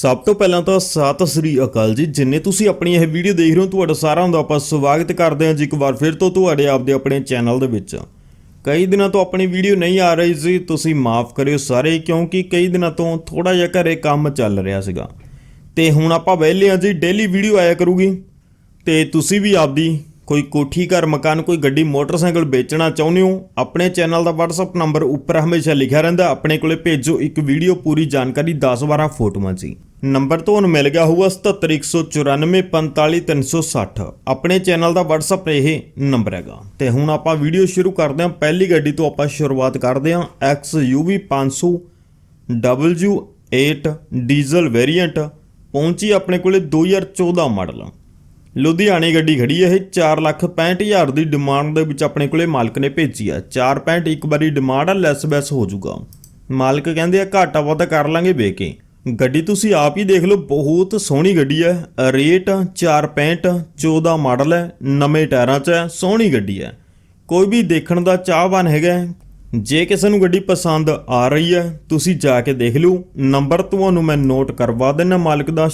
ਸਭ ਤੋਂ ਪਹਿਲਾਂ ਤਾਂ ਸਤਿ ਸ੍ਰੀ ਅਕਾਲ ਜੀ। ਜਿੰਨੇ ਤੁਸੀਂ ਆਪਣੀ ਇਹ ਵੀਡੀਓ ਦੇਖ ਰਹੇ ਹੋ, ਤੁਹਾਡਾ ਸਾਰਿਆਂ ਦਾ ਆਪਾਂ ਸਵਾਗਤ ਕਰਦੇ ਹਾਂ ਜੀ ਇੱਕ ਵਾਰ ਫਿਰ ਤੋਂ ਤੁਹਾਡੇ ਆਪਦੇ ਆਪਣੇ ਚੈਨਲ ਦੇ ਵਿੱਚ। ਕਈ ਦਿਨਾਂ ਤੋਂ ਆਪਣੀ ਵੀਡੀਓ ਨਹੀਂ ਆ ਰਹੀ ਸੀ, ਤੁਸੀਂ ਮਾਫ ਕਰਿਓ ਸਾਰੇ, ਕਿਉਂਕਿ ਕਈ ਦਿਨਾਂ ਤੋਂ ਥੋੜਾ ਜਿਹਾ ਘਰੇ ਕੰਮ ਚੱਲ ਰਿਹਾ ਸੀਗਾ। ਤੇ ਹੁਣ ਆਪਾਂ ਵਿਹਲੇ ਹਾਂ ਜੀ ਡੇਲੀ ਵੀਡੀਓ ਆਇਆ ਕਰੂਗੀ। ਤੇ ਤੁਸੀਂ ਵੀ ਆਪਦੀ ਕੋਈ ਕੋਠੀ, ਘਰ, ਮਕਾਨ, ਕੋਈ ਗੱਡੀ, ਮੋਟਰਸਾਈਕਲ ਵੇਚਣਾ ਚਾਹੁੰਦੇ ਹੋ? ਆਪਣੇ ਚੈਨਲ ਦਾ WhatsApp ਨੰਬਰ ਉੱਪਰ ਹਮੇਸ਼ਾ ਲਿਖਿਆ ਰਹਿੰਦਾ ਆਪਣੇ ਕੋਲੇ ਭੇਜੋ ਇੱਕ ਵੀਡੀਓ, ਪੂਰੀ ਜਾਣਕਾਰੀ 10-12 ਫੋਟੋਆਂ ਜੀ। ਨੰਬਰ ਤੁਹਾਨੂੰ ਮਿਲ ਗਿਆ ਹੋਊਗਾ 7714545360 ਆਪਣੇ ਚੈਨਲ ਦਾ WhatsApp ਇਹ ਨੰਬਰ ਹੈਗਾ। ਤੇ ਹੁਣ ਆਪਾਂ ਵੀਡੀਓ ਸ਼ੁਰੂ ਕਰਦੇ ਹਾਂ। ਪਹਿਲੀ ਗੱਡੀ ਤੋਂ ਆਪਾਂ ਸ਼ੁਰੂਆਤ ਕਰਦੇ ਹਾਂ। XUV 500 W8 ਡੀਜ਼ਲ ਵੇਰੀਐਂਟ ਪਹੁੰਚੀ ਆਪਣੇ ਕੋਲੇ 2014 ਮਾਡਲ। ਲੁਧਿਆਣੇ ਗੱਡੀ ਖੜੀ ਹੈ। ਇਹ 465000 ਦੀ ਡਿਮਾਂਡ ਦੇ ਵਿੱਚ ਆਪਣੇ ਕੋਲੇ ਮਾਲਕ ਨੇ ਭੇਜੀ ਆ 465 ਇੱਕ ਵਾਰੀ ਡਿਮਾਂਡ ਆ ਲੈਸ ਬੈਸ ਹੋ ਜਾਊਗਾ। ਮਾਲਕ ਕਹਿੰਦੇ ਆ, ਘਾਟਾ ਵਾਧਾ ਕਰ ਲਾਂਗੇ ਵੇਕੇ ਗੱਡੀ ਤੁਸੀਂ ਆਪ ਹੀ ਦੇਖ ਲਓ, ਬਹੁਤ ਸੋਹਣੀ ਗੱਡੀ ਹੈ। ਰੇਟ 465 14 ਮਾਡਲ ਹੈ, ਨਵੇਂ ਟਾਇਰਾਂ 'ਚ ਹੈ, ਸੋਹਣੀ ਗੱਡੀ ਹੈ। ਕੋਈ ਵੀ ਦੇਖਣ ਦਾ ਚਾਹਵਾਨ ਹੈਗਾ ਜੇ ਕਿਸੇ ਨੂੰ ਗੱਡੀ ਪਸੰਦ ਆ ਰਹੀ ਹੈ, ਤੁਸੀਂ ਜਾ ਕੇ ਦੇਖ ਲਓ। ਨੰਬਰ ਤੁਹਾਨੂੰ ਮੈਂ ਨੋਟ ਕਰਵਾ ਦਿੰਦਾ, ਮਾਲਕ ਦਾ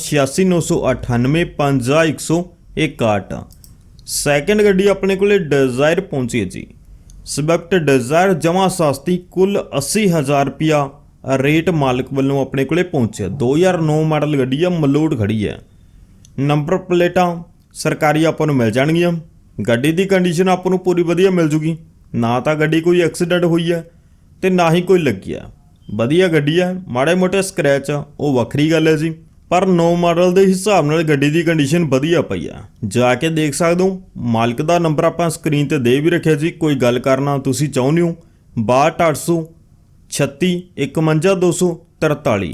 ਇਹ ਕਾਰਟ ਆ। ਸੈਕੰਡ ਗੱਡੀ ਆਪਣੇ ਕੋਲੇ ਡਿਜ਼ਾਇਰ ਪਹੁੰਚੀ ਹੈ ਜੀ। ਸਵਿਫਟ ਡਿਜ਼ਾਇਰ ਜਮਾ ਸਸਤੀ ਕੁੱਲ 80000 ਰੁਪਿਆ ਰੇਟ ਮਾਲਕ ਵੱਲੋਂ ਆਪਣੇ ਕੋਲੇ ਪਹੁੰਚਿਆ 2009 ਮਾਡਲ ਗੱਡੀ ਆ ਮਲੋਟ ਖੜੀ ਹੈ। ਨੰਬਰ ਪਲੇਟਾਂ ਸਰਕਾਰੀ ਆਪਾਂ ਨੂੰ ਮਿਲ ਜਾਣਗੀਆਂ। ਗੱਡੀ ਦੀ ਕੰਡੀਸ਼ਨ ਆਪਾਂ ਨੂੰ ਪੂਰੀ ਵਧੀਆ ਮਿਲ ਜੂਗੀ। ਨਾ ਤਾਂ ਗੱਡੀ ਕੋਈ ਐਕਸੀਡੈਂਟ ਹੋਈ ਹੈ ਤੇ ਨਾ ਹੀ ਕੋਈ ਲੱਗੀ ਆ ਵਧੀਆ ਗੱਡੀ ਹੈ ਮਾੜੇ ਮੋਟੇ ਸਕ੍ਰੈਚ ਆ, ਉਹ ਵੱਖਰੀ ਗੱਲ ਹੈ ਜੀ। ਪਰ ਨੋ ਮਾਡਲ ਦੇ ਹਿਸਾਬ ਨਾਲ ਗੱਡੀ ਦੀ ਕੰਡੀਸ਼ਨ ਵਧੀਆ ਪਈ ਆ। ਜਾ ਕੇ ਦੇਖ ਸਕਦੇ ਹੋ, ਮਾਲਕ ਦਾ ਨੰਬਰ ਆਪਾਂ ਸਕਰੀਨ ਤੇ ਦੇ ਵੀ ਰੱਖਿਆ ਸੀ, ਕੋਈ ਗੱਲ ਕਰਨਾ ਤੁਸੀਂ ਚਾਹੁੰਦੇ ਹੋ। 62800 36 51243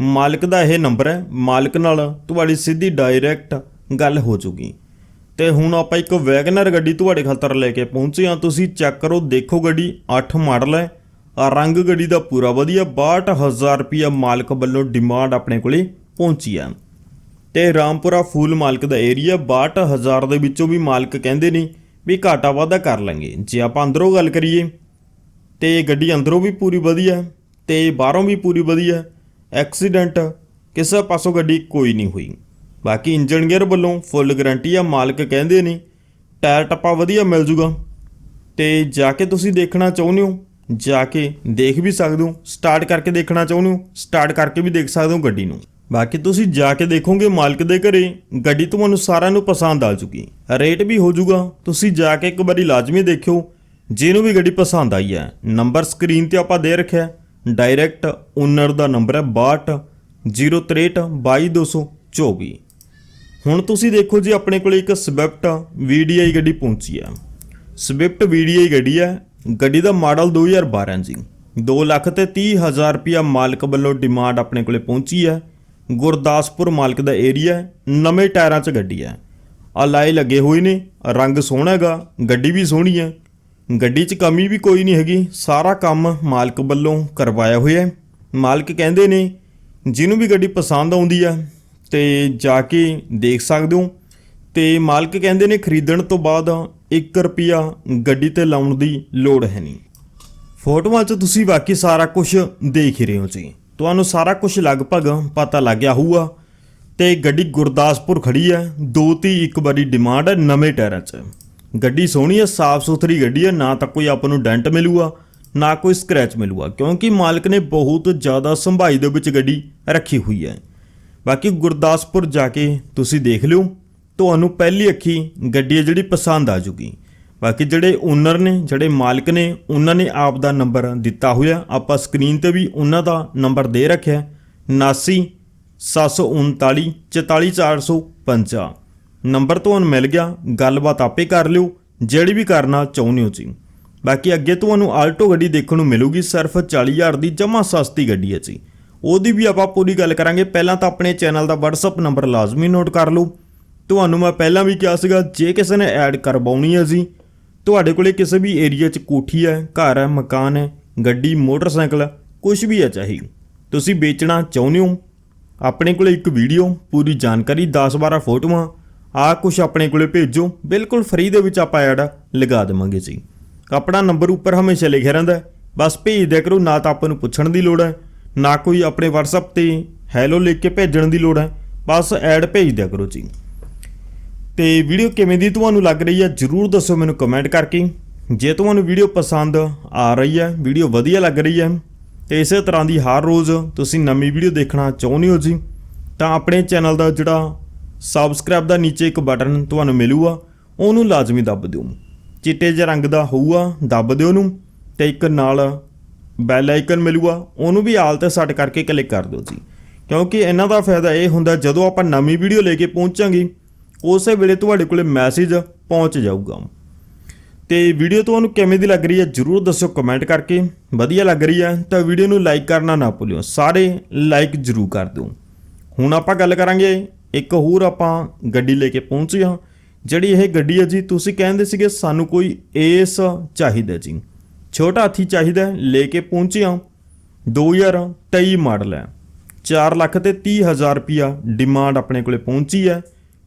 ਮਾਲਕ ਦਾ ਇਹ ਨੰਬਰ ਹੈ, ਮਾਲਕ ਨਾਲ ਤੁਹਾਡੀ ਸਿੱਧੀ ਡਾਇਰੈਕਟ ਗੱਲ ਹੋ ਜੂਗੀ। ਤੇ ਹੁਣ ਆਪਾਂ ਇੱਕ ਵੈਗਨਰ ਗੱਡੀ ਤੁਹਾਡੇ ਖਾਤਰ ਲੈ ਕੇ ਪਹੁੰਚੇ ਹਾਂ। ਤੁਸੀਂ ਚੈੱਕ ਕਰੋ, ਦੇਖੋ ਗੱਡੀ 8 ਮਾਡਲ ਹੈ। ਰੰਗ ਗੱਡੀ ਦਾ ਪੂਰਾ ਵਧੀਆ 62000 ਰੁਪਿਆ ਮਾਲਕ ਵੱਲੋਂ ਡਿਮਾਂਡ ਆਪਣੇ ਕੋਲੇ। ਪਹੁੰਚੀ ਆ ਤੇ ਰਾਮਪੁਰਾ ਫੂਲ ਮਾਲਕ ਦਾ ਏਰੀਆ 62000 ਦੇ ਵਿੱਚੋਂ ਵੀ ਮਾਲਕ ਕਹਿੰਦੇ ਨੇ ਵੀ ਘਾਟਾ ਵਾਧਾ ਕਰ ਲਾਂਗੇ। ਜੇ ਆਪਾਂ ਅੰਦਰੋਂ ਗੱਲ ਕਰੀਏ, ਤੇ ਗੱਡੀ ਅੰਦਰੋਂ ਵੀ ਪੂਰੀ ਵਧੀਆ ਹੈ ਤੇ ਬਾਹਰੋਂ ਵੀ ਪੂਰੀ ਵਧੀਆ, ਐਕਸੀਡੈਂਟ ਕਿਸੇ ਪਾਸੋਂ ਗੱਡੀ ਕੋਈ ਨਹੀਂ ਹੋਈ। ਬਾਕੀ ਇੰਜਨ ਗੇਅਰ ਵੱਲੋਂ ਫੁੱਲ ਗਾਰੰਟੀ ਆ, ਮਾਲਕ ਕਹਿੰਦੇ ਨੇ, ਟਾਇਰ ਟੱਪਾ ਵਧੀਆ ਮਿਲ ਜੂਗਾ। ਤੇ ਜਾ ਕੇ ਤੁਸੀਂ ਦੇਖਣਾ ਚਾਹੁੰਦੇ ਹੋ, ਜਾ ਕੇ ਦੇਖ ਵੀ ਸਕਦੇ ਹੋ, ਸਟਾਰਟ ਕਰਕੇ ਦੇਖਣਾ ਚਾਹੁੰਦੇ ਹੋ, ਸਟਾਰਟ ਕਰਕੇ ਵੀ ਦੇਖ ਸਕਦੇ ਹੋ ਗੱਡੀ ਨੂੰ। ਬਾਕੀ ਤੁਸੀਂ ਜਾ ਕੇ ਦੇਖੋਗੇ ਮਾਲਕ ਦੇ ਘਰੇ, ਗੱਡੀ ਤੁਹਾਨੂੰ ਸਾਰਿਆਂ ਨੂੰ ਪਸੰਦ ਆ ਜੂਗੀ ਰੇਟ ਵੀ ਹੋ ਜੂਗਾ ਤੁਸੀਂ ਜਾ ਕੇ ਇੱਕ ਵਾਰੀ ਲਾਜ਼ਮੀ ਦੇਖਿਓ, ਜਿਹਨੂੰ ਵੀ ਗੱਡੀ ਪਸੰਦ ਆਈ ਹੈ। ਨੰਬਰ ਸਕਰੀਨ ਤੇ ਆਪਾਂ ਦੇ ਰੱਖਿਆ ਡਾਇਰੈਕਟ ਓਨਰ ਦਾ ਨੰਬਰ ਹੈ 62 063 ਹੁਣ ਤੁਸੀਂ ਦੇਖੋ ਜੀ ਆਪਣੇ ਕੋਲ ਇੱਕ ਸਵਿਫਟ VDI ਗੱਡੀ ਪਹੁੰਚੀ ਹੈ। ਸਵਿਫਟ VDI ਗੱਡੀ ਹੈ। ਗੱਡੀ ਦਾ ਮਾਡਲ 2012 ਜੀ। 2 ਲੱਖ ਤੇ 30 ਹਜ਼ਾਰ ਰੁਪਿਆ ਮਾਲਕ ਵੱਲੋਂ ਡਿਮਾਂਡ ਆਪਣੇ ਕੋਲੇ ਪਹੁੰਚੀ ਹੈ। ਗੁਰਦਾਸਪੁਰ ਮਾਲਕ ਦਾ ਏਰੀਆ ਹੈ, ਨਵੇਂ ਟਾਇਰਾਂ 'ਚ ਗੱਡੀ ਹੈ। ਆ ਲਾਏ ਲੱਗੇ ਹੋਏ ਨੇ, ਰੰਗ ਸੋਹਣਾ ਹੈਗਾ, ਗੱਡੀ ਵੀ ਸੋਹਣੀ ਹੈ। ਗੱਡੀ 'ਚ ਕਮੀ ਵੀ ਕੋਈ ਨਹੀਂ ਹੈਗੀ, ਸਾਰਾ ਕੰਮ ਮਾਲਕ ਵੱਲੋਂ ਕਰਵਾਇਆ ਹੋਇਆ ਹੈ। ਮਾਲਕ ਕਹਿੰਦੇ ਨੇ, ਜਿਹਨੂੰ ਵੀ ਗੱਡੀ ਪਸੰਦ ਆਉਂਦੀ ਹੈ ਤੇ ਜਾ ਕੇ ਦੇਖ ਸਕਦੇ ਹੋ। ਤੇ ਮਾਲਕ ਕਹਿੰਦੇ ਨੇ, ਖਰੀਦਣ ਤੋਂ ਬਾਅਦ 1 ਰੁਪਿਆ ਗੱਡੀ ਤੇ ਲਾਉਣ ਦੀ ਲੋੜ ਹੈ ਨਹੀਂ। ਫੋਟੋਆਂ 'ਚ ਤੁਸੀਂ ਬਾਕੀ ਸਾਰਾ ਕੁਝ ਦੇਖ ਹੀ ਰਹੇ ਹੋ ਜੀ। ਤੁਹਾਨੂੰ ਸਾਰਾ ਕੁਝ ਲਗਭਗ ਪਤਾ ਲੱਗ ਗਿਆ ਹੋਊਗਾ। ਤੇ ਗੱਡੀ ਗੁਰਦਾਸਪੁਰ ਖੜੀ ਹੈ। ਦੋ ਤੀ ਇੱਕ ਵਾਰੀ ਡਿਮਾਂਡ ਹੈ ਨਵੇਂ ਟਾਇਰਾਂ 'ਚ। ਗੱਡੀ ਸੋਹਣੀ ਹੈ ਸਾਫ਼ ਸੁਥਰੀ ਗੱਡੀ ਹੈ, ਨਾ ਤਾਂ ਕੋਈ ਆਪਾਂ ਨੂੰ ਡੈਂਟ ਮਿਲੂਗਾ, ਨਾ ਕੋਈ ਸਕ੍ਰੈਚ ਮਿਲੂਗਾ, ਕਿਉਂਕਿ ਮਾਲਕ ਨੇ ਬਹੁਤ ਜ਼ਿਆਦਾ ਸੰਭਾਈ ਦੇ ਵਿੱਚ ਗੱਡੀ ਰੱਖੀ ਹੋਈ ਹੈ। ਬਾਕੀ ਗੁਰਦਾਸਪੁਰ ਜਾ ਕੇ ਤੁਸੀਂ ਦੇਖ ਲਿਓ। ਤੁਹਾਨੂੰ ਪਹਿਲੀ ਅੱਖੀ ਗੱਡੀ ਹੈ ਜਿਹੜੀ ਪਸੰਦ ਆ ਜੂਗੀ। ਬਾਕੀ ਜਿਹੜੇ ਓਨਰ ਨੇ, ਜਿਹੜੇ ਮਾਲਕ ਨੇ, ਉਹਨਾਂ ਨੇ ਆਪ ਦਾ ਨੰਬਰ ਦਿੱਤਾ ਹੋਇਆ। ਆਪਾਂ ਸਕਰੀਨ ਤੇ ਵੀ ਉਹਨਾਂ ਦਾ ਨੰਬਰ ਦੇ ਰੱਖਿਆ 79 739 44450 ਨੰਬਰ ਤੁਹਾਨੂੰ ਮਿਲ ਗਿਆ। ਗੱਲਬਾਤ ਆਪੇ ਕਰ ਲਿਓ। ਜਿਹੜੀ ਵੀ ਕਰਨਾ ਚਾਹੁੰਦੇ ਹੋ ਜੀ। ਬਾਕੀ ਅੱਗੇ ਤੁਹਾਨੂੰ ਆਲਟੋ ਗੱਡੀ ਦੇਖਣ ਨੂੰ ਮਿਲੂਗੀ। ਸਿਰਫ 40000 ਦੀ ਜਮਾ ਸਸਤੀ ਗੱਡੀ ਹੈ ਜੀ। ਉਹਦੀ ਵੀ ਆਪਾਂ ਪੂਰੀ ਗੱਲ ਕਰਾਂਗੇ। ਪਹਿਲਾਂ ਤਾਂ ਆਪਣੇ ਚੈਨਲ ਦਾ WhatsApp ਨੰਬਰ ਲਾਜ਼ਮੀ ਨੋਟ ਕਰ ਲਓ। ਤੁਹਾਨੂੰ ਮੈਂ ਪਹਿਲਾਂ ਵੀ ਕਿਹਾ ਸੀਗਾ, ਜੇ ਕਿਸੇ ਨੇ ਐਡ ਕਰਵਾਉਣੀ ਹੈ ਜੀ ਤੁਹਾਡੇ ਕੋਲੇ ਕਿਸੇ ਵੀ ਏਰੀਆ 'ਚ ਕੋਠੀ ਹੈ, ਘਰ ਹੈ, ਮਕਾਨ ਹੈ, ਗੱਡੀ, ਮੋਟਰਸਾਈਕਲ ਕੁਝ ਵੀ ਹੈ ਚਾਹੀ। ਤੁਸੀਂ ਵੇਚਣਾ ਚਾਹੁੰਦੇ ਹੋ? ਆਪਣੇ ਕੋਲੇ ਇੱਕ ਵੀਡੀਓ ਪੂਰੀ ਜਾਣਕਾਰੀ 10-12 ਫੋਟੋਆਂ, ਆ ਕੁਝ ਆਪਣੇ ਕੋਲੇ ਭੇਜੋ। ਬਿਲਕੁਲ ਫ੍ਰੀ ਦੇ ਵਿੱਚ ਆਪਾਂ ਐਡ ਲਗਾ ਦੇਵਾਂਗੇ ਜੀ। ਆਪਣਾ ਨੰਬਰ ਉੱਪਰ ਹਮੇਸ਼ਾ ਲਿਖਿਆ ਰਹਿੰਦਾ ਬਸ ਭੇਜ ਦਿਆ ਕਰੋ, ਨਾ ਤਾਂ ਆਪਾਂ ਨੂੰ ਪੁੱਛਣ ਦੀ ਲੋੜ ਹੈ, ਨਾ ਕੋਈ ਆਪਣੇ WhatsApp ਤੇ ਹੈਲੋ ਲਿਖ ਕੇ ਭੇਜਣ ਦੀ ਲੋੜ ਹੈ। ਬਸ ਐਡ ਭੇਜ ਦਿਆ ਕਰੋ ਜੀ। ਤੇ ਵੀਡੀਓ ਕਿਵੇਂ ਦੀ ਤੁਹਾਨੂੰ ਲੱਗ ਰਹੀ ਹੈ ਜਰੂਰ ਦੱਸੋ ਮੈਨੂੰ ਕਮੈਂਟ ਕਰਕੇ। ਜੇ ਤੁਹਾਨੂੰ ਵੀਡੀਓ ਪਸੰਦ ਆ ਰਹੀ ਹੈ ਵੀਡੀਓ ਵਧੀਆ ਲੱਗ ਰਹੀ ਹੈ ਤੇ ਇਸੇ ਤਰ੍ਹਾਂ ਦੀ ਹਰ ਰੋਜ਼ ਤੁਸੀਂ ਨਵੀਂ ਵੀਡੀਓ ਦੇਖਣਾ ਚਾਹੁੰਦੇ ਹੋ ਜੀ, ਤਾਂ ਆਪਣੇ ਚੈਨਲ ਦਾ ਜਿਹੜਾ ਸਬਸਕ੍ਰਾਈਬ ਦਾ ਨੀਚੇ ਇੱਕ ਬਟਨ ਤੁਹਾਨੂੰ ਮਿਲੂਗਾ, ਉਹਨੂੰ ਲਾਜ਼ਮੀ ਦੱਬ ਦਿਓ। ਚਿੱਟੇ ਜਿਹੇ ਰੰਗ ਦਾ ਹੋਊਗਾ, ਦੱਬ ਦਿਓ ਉਹਨੂੰ, ਤੇ ਇੱਕ ਨਾਲ ਬੈਲ ਆਈਕਨ ਮਿਲੂਗਾ, ਉਹਨੂੰ ਵੀ ਆਲ ਤੇ ਸੈੱਟ ਕਰਕੇ ਕਲਿੱਕ ਕਰ ਦਿਓ ਜੀ। ਕਿਉਂਕਿ ਇਹਨਾਂ ਦਾ ਫਾਇਦਾ ਇਹ ਹੁੰਦਾ, ਜਦੋਂ ਆਪਾਂ ਨਵੀਂ ਵੀਡੀਓ ਲੈ ਕੇ ਪਹੁੰਚਾਂਗੇ ਉਸੇ ਵੇਲੇ ਤੁਹਾਡੇ ਕੋਲੇ ਮੈਸੇਜ ਪਹੁੰਚ ਜਾਊਗਾ। ਤੇ ਵੀਡੀਓ ਤੁਹਾਨੂੰ ਕਿਵੇਂ ਦੀ ਲੱਗ ਰਹੀ ਹੈ ਜਰੂਰ ਦੱਸਿਓ ਕਮੈਂਟ ਕਰਕੇ। ਵਧੀਆ ਲੱਗ ਰਹੀ ਹੈ ਤਾਂ ਵੀਡੀਓ ਨੂੰ ਲਾਈਕ ਕਰਨਾ ਨਾ ਭੁੱਲਿਓ। ਸਾਰੇ ਲਾਈਕ ਜਰੂਰ ਕਰ ਦਿਓ। ਹੁਣ ਆਪਾਂ ਗੱਲ ਕਰਾਂਗੇ, ਇੱਕ ਹੋਰ ਆਪਾਂ ਗੱਡੀ ਲੈ ਕੇ ਪਹੁੰਚੇ ਹਾਂ, ਜਿਹੜੀ ਇਹ ਗੱਡੀ ਹੈ ਜੀ, ਤੁਸੀਂ ਕਹਿੰਦੇ ਸੀਗੇ ਸਾਨੂੰ ਕੋਈ ਏਸ ਚਾਹੀਦਾ ਜੀ। ਛੋਟਾ ਹਾਥੀ ਚਾਹੀਦਾ ਲੈ ਕੇ ਪਹੁੰਚੇ ਹਾਂ। 2023 ਮਾਡਲ ਹੈ। 4 ਲੱਖ ਤੇ 30 ਹਜ਼ਾਰ ਰੁਪਿਆ ਡਿਮਾਂਡ ਆਪਣੇ ਕੋਲੇ ਪਹੁੰਚੀ ਹੈ।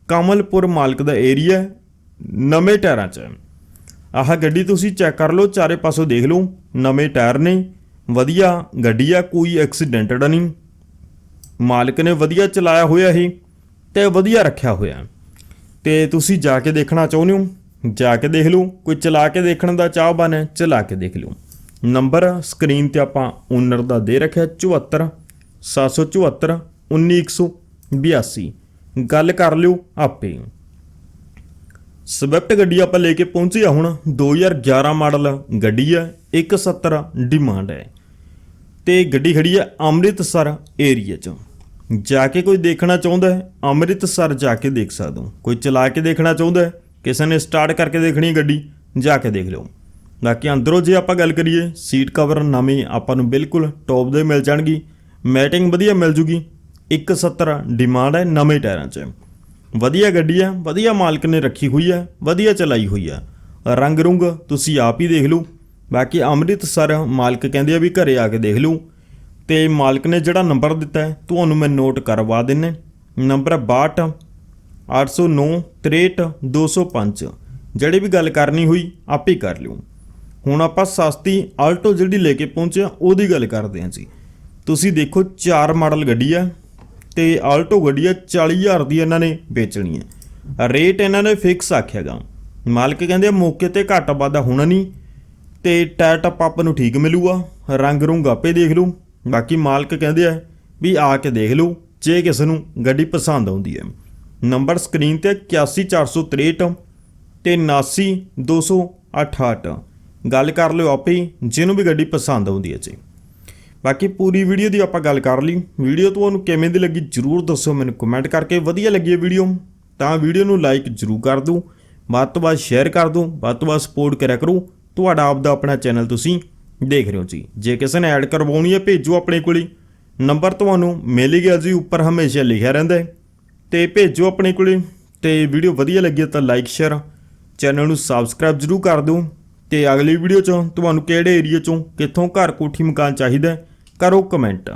ਕਮਲਪੁਰ ਮਾਲਕ ਦਾ ਏਰੀਆ ਨਵੇਂ ਟਾਇਰਾਂ 'ਚ। ਆਹ ਗੱਡੀ ਤੁਸੀਂ ਚੈੱਕ ਕਰ ਲਓ, ਚਾਰੇ ਪਾਸੋਂ ਦੇਖ ਲਓ, ਨਵੇਂ ਟਾਇਰ ਨੇ, ਵਧੀਆ ਗੱਡੀ ਆ, ਕੋਈ ਐਕਸੀਡੈਂਟਡ ਨਹੀਂ। ਮਾਲਕ ਨੇ ਵਧੀਆ ਚਲਾਇਆ ਹੋਇਆ ਇਹ ਤੇ ਵਧੀਆ ਰੱਖਿਆ ਹੋਇਆ। ਤੇ ਤੁਸੀਂ ਜਾ ਕੇ ਦੇਖਣਾ ਚਾਹੁੰਦੇ ਹੋ, ਜਾ ਕੇ ਦੇਖ ਲਓ, ਕੋਈ ਚਲਾ ਕੇ ਦੇਖਣ ਦਾ ਚਾਹਵਾਨ ਹੈ, ਚਲਾ ਕੇ ਦੇਖ ਲਓ। ਨੰਬਰ ਸਕਰੀਨ ਤੇ ਆਪਾਂ ਓਨਰ ਦਾ ਦੇ ਰੱਖਿਆ 74 774 19182 ਗੱਲ ਕਰ ਲਿਓ ਆਪੇ। ਸਵਿਫਟ ਗੱਡੀ ਆਪਾਂ ਲੈ ਕੇ ਪਹੁੰਚੇ ਆ ਹੁਣ। 2011 ਮਾਡਲ ਗੱਡੀ ਹੈ 170 ਡਿਮਾਂਡ ਹੈ। ਤੇ ਗੱਡੀ ਖੜੀ ਹੈ ਅੰਮ੍ਰਿਤਸਰ ਏਰੀਆ 'ਚ। ਜਾ ਕੇ ਕੋਈ ਦੇਖਣਾ ਚਾਹੁੰਦਾ ਹੈ? ਅੰਮ੍ਰਿਤਸਰ ਜਾ ਕੇ ਦੇਖ ਸਕਦੇ ਹੋ। ਕੋਈ ਚਲਾ ਕੇ ਦੇਖਣਾ ਚਾਹੁੰਦਾ ਹੈ? ਕਿਸੇ ਨੇ ਸਟਾਰਟ ਕਰਕੇ ਦੇਖਣੀ ਹੈ ਗੱਡੀ? ਜਾ ਕੇ ਦੇਖ ਲਓ। ਬਾਕੀ ਅੰਦਰੋਂ ਜੇ ਆਪਾਂ ਗੱਲ ਕਰੀਏ ਸੀਟ ਕਵਰ ਨਵੇਂ ਆਪਾਂ ਨੂੰ ਬਿਲਕੁਲ ਟੌਪ ਦੇ ਮਿਲ ਜਾਣਗੀ। ਮੈਟਿੰਗ ਵਧੀਆ ਮਿਲ ਜੂਗੀ। 170 ਡਿਮਾਂਡ ਹੈ ਨਵੇਂ ਟਾਇਰਾਂ 'ਚ। ਵਧੀਆ ਗੱਡੀ ਹੈ, ਵਧੀਆ ਮਾਲਕ ਨੇ ਰੱਖੀ ਹੋਈ ਹੈ, ਵਧੀਆ ਚਲਾਈ ਹੋਈ ਹੈ। ਰੰਗ ਰੁੰਗ ਤੁਸੀਂ ਆਪ ਹੀ ਦੇਖ ਲਓ। ਬਾਕੀ ਅੰਮ੍ਰਿਤਸਰ ਮਾਲਕ ਕਹਿੰਦੇ ਆ ਵੀ ਘਰੇ ਆ ਕੇ ਦੇਖ ਲਓ। ਤੇ ਮਾਲਕ ਨੇ ਜਿਹੜਾ ਨੰਬਰ ਦਿੱਤਾ ਤੁਹਾਨੂੰ ਮੈਂ ਨੋਟ ਕਰਵਾ ਦਿੰਨੇ ਨੰਬਰ ਹੈ 62 809 63 205 ਜਿਹੜੀ ਵੀ ਗੱਲ ਕਰਨੀ ਹੋਈ, ਆਪੇ ਹੀ ਕਰ ਲਿਓ। ਹੁਣ ਆਪਾਂ ਸਸਤੀ ਆਲਟੋ ਜਿਹੜੀ ਲੈ ਕੇ ਪਹੁੰਚਿਆ ਉਹਦੀ ਗੱਲ ਕਰਦੇ ਹਾਂ ਜੀ। ਤੁਸੀਂ ਦੇਖੋ, ਚਾਰ ਮਾਡਲ ਗੱਡੀ ਆ ਤੇ ਆਲਟੋ ਗੱਡੀ ਆ 40000 ਦੀ ਇਹਨਾਂ ਨੇ ਵੇਚਣੀ ਹੈ ਰੇਟ ਇਹਨਾਂ ਨੇ ਫਿਕਸ ਆਖਿਆਗਾ ਮਾਲਕ ਕਹਿੰਦੇ ਮੌਕੇ ਤੇ ਘਾਟਾ ਵਾਧਾ ਹੋਣਾ ਨਹੀਂ, ਤੇ ਟਾਇਰ ਟੱਪ ਆਪਾਂ ਨੂੰ ਠੀਕ ਮਿਲੂਗਾ। ਰੰਗ ਰੁੰਗ ਆਪੇ ਦੇਖ ਲਓ ਬਾਕੀ ਮਾਲਕ ਕਹਿੰਦੇ ਆ ਵੀ ਆ ਕੇ ਦੇਖ ਲਓ ਜੇ ਕਿਸੇ ਨੂੰ ਗੱਡੀ ਪਸੰਦ ਆਉਂਦੀ ਹੈ। ਨੰਬਰ ਸਕਰੀਨ ਤੇ 81463 ਤੇ 79268 ਗੱਲ ਕਰ ਲਿਓ ਆਪੇ ਜਿਹਨੂੰ ਵੀ ਗੱਡੀ ਪਸੰਦ ਆਉਂਦੀ ਹੈ ਜੀ। ਬਾਕੀ ਪੂਰੀ ਵੀਡੀਓ ਦੀ ਆਪਾਂ ਗੱਲ ਕਰ ਲਈ। ਵੀਡੀਓ ਤੁਹਾਨੂੰ ਕਿਵੇਂ ਦੀ ਲੱਗੀ ਜਰੂਰ ਦੱਸੋ ਮੈਨੂੰ ਕਮੈਂਟ ਕਰਕੇ ਵਧੀਆ ਲੱਗੀ ਹੈ ਵੀਡੀਓ। ਤਾਂ ਵੀਡੀਓ ਨੂੰ ਲਾਈਕ ਜਰੂਰ ਕਰ ਦਿਓ, ਵੱਧ ਤੋਂ ਵੱਧ ਸ਼ੇਅਰ ਕਰ ਦਿਓ, ਵੱਧ ਤੋਂ ਵੱਧ ਸਪੋਰਟ ਕਰਿਆ ਕਰੋ। ਤੁਹਾਡਾ ਆਪ ਦਾ ਆਪਣਾ ਚੈਨਲ ਤੁਸੀਂ ਦੇਖ ਰਹੇ ਹੋ ਜੀ। ਜੇ ਕਿਸੇ ਨੇ ਐਡ ਕਰਵਾਉਣੀ ਹੈ, ਭੇਜੋ ਆਪਣੇ ਕੋਲੇ ਨੰਬਰ ਤੁਹਾਨੂੰ ਮਿਲ ਹੀ ਗਿਆ ਜੀ, ਉੱਪਰ ਹਮੇਸ਼ਾ ਲਿਖਿਆ ਰਹਿੰਦਾ ਹੈ। ਤੇ ਭੇਜੋ ਆਪਣੇ ਕੋਲੇ ਤੇ ਵੀਡੀਓ ਵਧੀਆ ਲੱਗੀ ਤਾਂ ਲਾਈਕ ਸ਼ੇਅਰ ਚੈਨਲ ਨੂੰ ਸਬਸਕ੍ਰਾਈਬ ਜਰੂਰ ਕਰ ਦਿਓ। ਤੇ ਅਗਲੀ ਵੀਡੀਓ 'ਚ ਤੁਹਾਨੂੰ ਕਿਹੜੇ ਏਰੀਆ 'ਚੋਂ ਕਿੱਥੋਂ ਘਰ ਕੋਠੀ ਮਕਾਨ ਚਾਹੀਦਾ ਕਰੋ ਕਮੈਂਟ।